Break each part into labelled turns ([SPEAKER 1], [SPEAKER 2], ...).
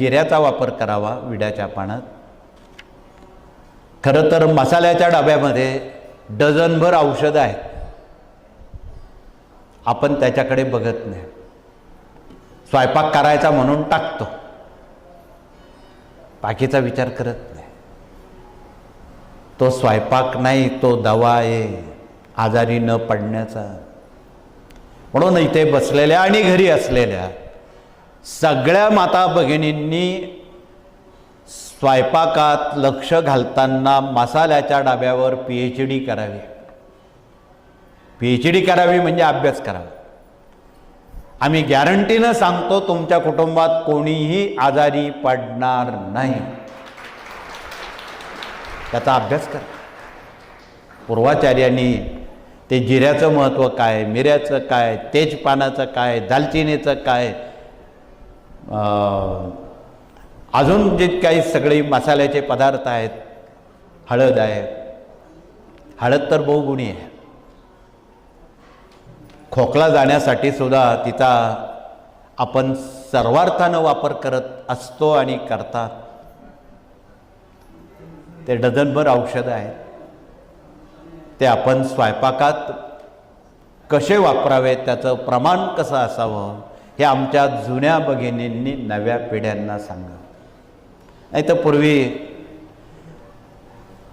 [SPEAKER 1] जिऱ्याचा वापर करावा विड्याच्या पानात. खरं तर मसाल्याच्या डब्यामध्ये डझनभर औषधं आहेत. आपण त्याच्याकडे बघत नाही. स्वयंपाक करायचा म्हणून टाकतो. बाकीचा विचार करत नाही. तो स्वयंपाक नाही तो दवा आहे आजारी न पडण्याचा. म्हणून इथे बसलेल्या आणि घरी असलेल्या सगळ्या माता भगिनींनी स्वयंपाकात लक्ष घालताना मसाल्याच्या डाब्यावर पी एच डी करावी. पी एच डी करावी म्हणजे अभ्यास करावा. आम्ही गॅरंटीनं सांगतो तुमच्या कुटुंबात कोणीही आजारी पडणार नाही. त्याचा अभ्यास करा. पूर्वाचार्यांनी ते जिऱ्याचं महत्त्व काय मिऱ्याचं काय तेजपानाचं काय दालचिनीचं काय अजून जे काही सगळे मसाल्याचे पदार्थ आहेत हळद आहे. हळद तर बहुगुणी आहे. खोकला जाण्यासाठी सुद्धा तिचा आपण सर्वार्थानं वापर करत असतो आणि करतात ते डझनभर औषधं आहेत. ते आपण स्वयंपाकात कसे वापरावे त्याचं प्रमाण कसं असावं हे आमच्या जुन्या भगिनींनी नव्या पिढ्यांना सांगा नाही तर पूर्वी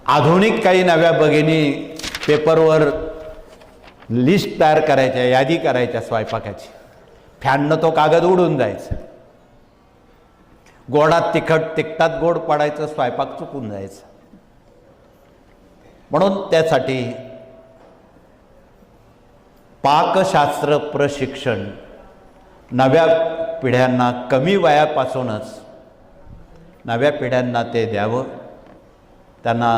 [SPEAKER 1] आधुनिक काही नव्या भगिनी पेपरवर लिस्ट तयार करायच्या यादी करायच्या स्वयंपाकाची. फॅननं तो कागद उडून जायचा. गोडात तिखट तिखटात गोड पडायचं स्वयंपाक चुकून जायचं. म्हणून त्यासाठी पाकशास्त्र प्रशिक्षण नव्या पिढ्यांना कमी वयापासूनच नव्या पिढ्यांना ते द्यावं. त्यांना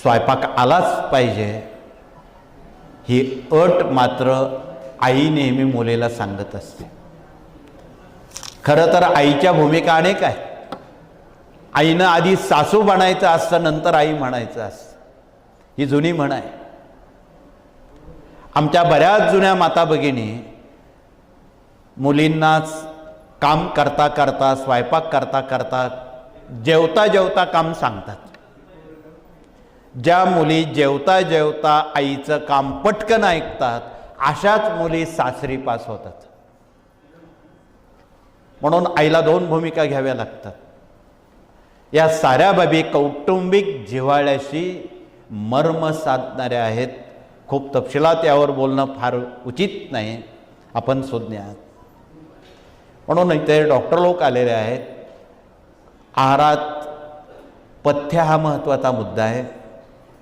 [SPEAKER 1] स्वयंपाक आलाच पाहिजे. ही अट मात्र आई नेहमी मुलीला सांगत असते. खरं तर आईच्या भूमिका अनेक आहे आईनं आधी सासू बनायचं असतं नंतर आई म्हणायचं असतं. ही जुनी म्हण आहे. आमच्या बऱ्याच जुन्या माता भगिनी मुलींनाच काम करता करता स्वयंपाक करता करता जेवता जेवता काम सांगतात. ज्या मुली जेवता जेवता आईचं काम पटकन ऐकतात अशाच मुली सासरी पास होतात. म्हणून आईला दोन भूमिका घ्याव्या लागतात. या साऱ्या बाबी कौटुंबिक जिव्हाळ्याशी मर्म साधणाऱ्या आहेत. खूप तपशिलात यावर बोलणं फार उचित नाही. आपण सुज्ञ आहात म्हणून हो, इथे डॉक्टर लोक आलेले आहेत. आहारात पथ्य हा महत्त्वाचा मुद्दा आहे.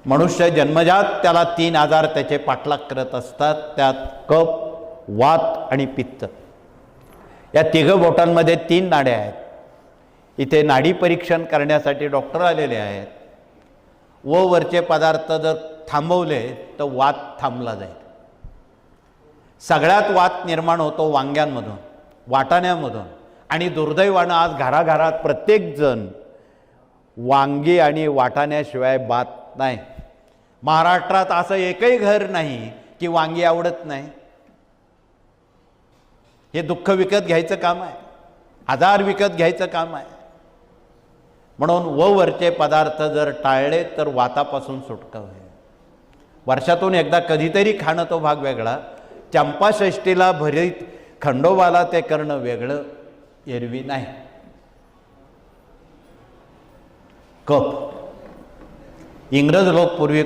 [SPEAKER 1] मनुष्य जन्मजात त्याला तीन आजार त्याचे पाठलाग करत असतात. त्यात कप वात आणि पित्त. या तिघं बोटांमध्ये तीन नाड्या आहेत. इथे नाडी परीक्षण करण्यासाठी डॉक्टर आलेले आहेत. व वरचे पदार्थ जर थांबवले तर वात थांबला जाईल. सगळ्यात वात निर्माण होतो वांग्यांमधून. वाटाण्यामधून. आणि दुर्दैवानं आज घराघरात प्रत्येकजण वांगी आणि वाटाण्याशिवाय बात नाही. महाराष्ट्रात असं एकही घर नाही की वांगी आवडत नाही. हे दुःख विकत घ्यायचं काम आहे. आजार विकत घ्यायचं काम आहे. म्हणून व वरचे पदार्थ जर टाळले तर वातापासून सुटका होईल. वर्षातून एकदा कधीतरी खाणं तो भाग वेगळा. चंपाषष्टीला भरीत खंडोबाला ते करणं वेगळं एरवी नाही. कप. इंग्रज लोक पूर्वी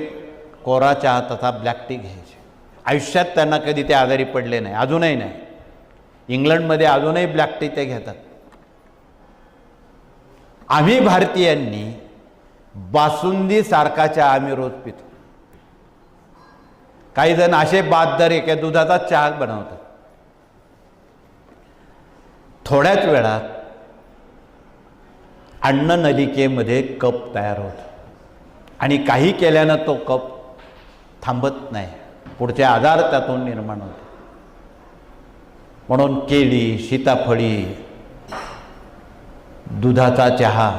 [SPEAKER 1] कोरा चहा तथा ब्लॅक टी घ्यायचे. आयुष्यात त्यांना कधी ते आजारी पडले नाही अजूनही नाही. इंग्लंडमध्ये अजूनही ब्लॅक टी ते घेतात. आम्ही भारतीयांनी बासुंदी सारखा चहा आम्ही रोज पितो. काही जण असे बाददर एका दुधाचा चहा बनवतात. थोड्याच वेळात अन्ननलिकेमध्ये कप तयार होतो. आणि काही केल्यानं तो कप थांबत नाही. पुढचे आजार त्यातून निर्माण होते. म्हणून केळी सीताफळी दुधाचा चहा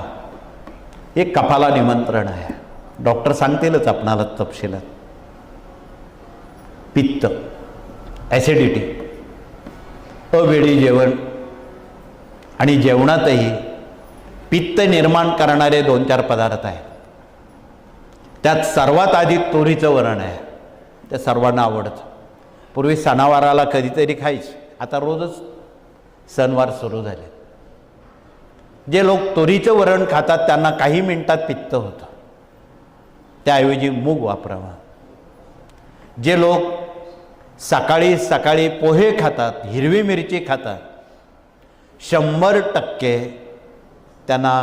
[SPEAKER 1] हे कपाला निमंत्रण आहे. डॉक्टर सांगतीलच आपणाला तपशिलात. पित्त ॲसिडिटी अवेळी जेवण आणि जेवणातही पित्त निर्माण करणारे दोन चार पदार्थ आहेत. त्यात सर्वात आधी तोरीचं वरण आहे. ते सर्वांना आवडतं. पूर्वी सणावाराला कधीतरी खायचं. आता रोजच सणवार सुरू झाले जे लोक तुरीचं वरण खातात त्यांना काही मिनिटात पित्त होतं. त्याऐवजी मूग वापरावा. जे लोक सकाळी सकाळी पोहे खातात हिरवी मिरची खातात शंभर टक्के त्यांना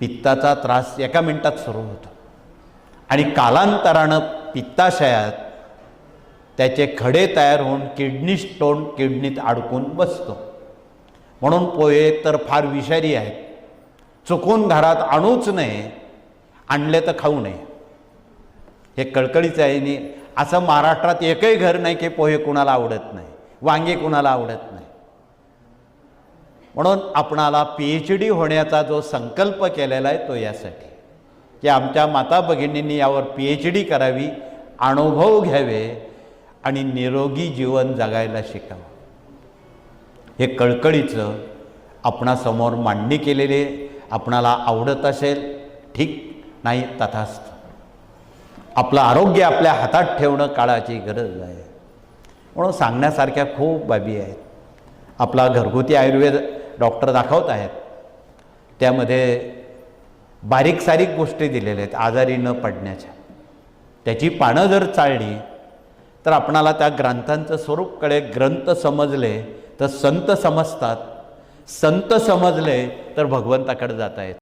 [SPEAKER 1] पित्ताचा त्रास एका मिनिटात सुरू होतो. आणि कालांतरानं पित्ताशयात त्याचे खडे तयार होऊन किडनी स्टोन किडनीत अडकून बसतो. म्हणून पोहे तर फार विषारी आहेत. चुकून घरात आणूच नये आणले तर खाऊ नये. हे कळकळीचं आहे. आणि असं महाराष्ट्रात एकही घर नाही की पोहे कुणाला आवडत नाही वांगे कुणाला आवडत नाही. म्हणून आपणाला पी एच डी होण्याचा जो संकल्प केलेला आहे तो यासाठी. की आमच्या माता भगिनींनी यावर पी एच डी करावी अनुभव घ्यावे आणि निरोगी जीवन जगायला शिकावं. हे कळकळीचं आपणासमोर मांडणी केलेली आहे. आपणाला आवडत असेल ठीक नाही तथास्त. आपलं आरोग्य आपल्या हातात ठेवणं काळाची गरज आहे. म्हणून सांगण्यासारख्या खूप बाबी आहेत. आपला घरगुती आयुर्वेद डॉक्टर दाखवत आहेत. त्यामध्ये बारीक सारीक गोष्टी दिलेल्या आहेत आजारी न पडण्याच्या. त्याची पानं जर चाळली तर आपणाला त्या ग्रंथांचं स्वरूप कळे ग्रंथ समजले तर संत समजतात. संत समजले तर भगवंताकडे जाता येत